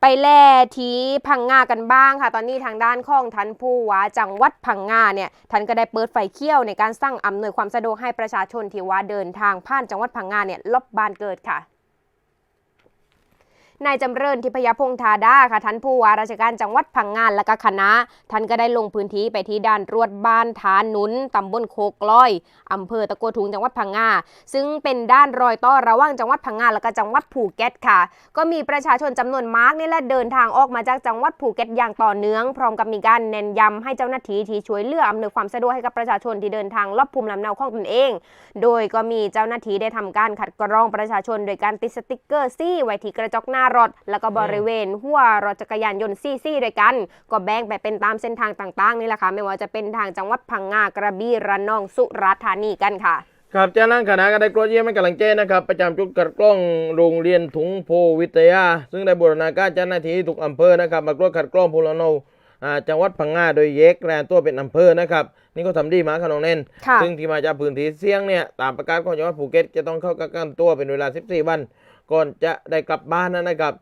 ไปแล่ที่พังงากันบ้างค่ะ ตอนนี้ทางด้านของทันผู้ว่าจังหวัดพังงาเนี่ยท่านก็ได้เปิดไฟเขี้ยวในการสร้างอำนวยความสะดวกให้ประชาชนที่ว่าเดินทางผ่านจังหวัดพังงาเนี่ยลบบานเกิดค่ะ นายจำเริญทิพยพงษ์ธาดาค่ะท่านผู้ว่าราชการจังหวัดพังงานและก็คณะ ท่านก็ได้ลงพื้นที่ไปที่ด่านตรวจบ้านฐานนุนตำบลโคกลอยอำเภอตะโกถุงจังหวัดพังงาซึ่งเป็นด้านรอยต่อระหว่างจังหวัดพังงาและก็จังหวัดภูเก็ตค่ะ ก็มีประชาชนจำนวนมากนี่แหละเดินทางออกมาจากจังหวัดภูเก็ตอย่างต่อเนื่อง พร้อมกับมีการเน้นย้ำให้เจ้าหน้าที่ที่ช่วยเหลืออำนวยความสะดวกให้กับประชาชนที่เดินทางลอบภูมิลำเนาของตนเอง โดยก็มีเจ้าหน้าที่ได้ทำการคัดกรองประชาชน โดยการติดสติกเกอร์ซี่ไว้ที่กระจกหน้ารถ แล้วก็บริเวณหัวรถจักรยานยนต์ซี่ซี่ด้วยกัน ก็แบ่งไปเป็นตามเส้นทางต่างๆนี่แหละค่ะไม่ว่าจะเป็นทางจังหวัดพังงากระบี่ระนองสุราษฎร์ธานีกันค่ะครับจากนั้นคณะก็ได้กรวดเยี่ยมให้กำลังใจนะครับ ประจำจุดกัดกล้องโรงเรียนถุงโพวิทยา ซึ่งได้บูรณาการเจ้าหน้าที่ทุกอำเภอนะครับมากรวดคัดกล้องพลโนอ่า จังหวัดพังงาโดยเยกแรนตัวเป็นอำเภอนะครับ นี่ก็ทำดีมาขนองเน่นค่ะซึ่งที่มาจากพื้นที่เสี่ยงเนี่ยตามประกาศของจังหวัดภูเก็ตจะต้องเข้ากักกันตัวเป็นเวลา 14 วัน ก่อนจะได้กลับบ้านนะครับ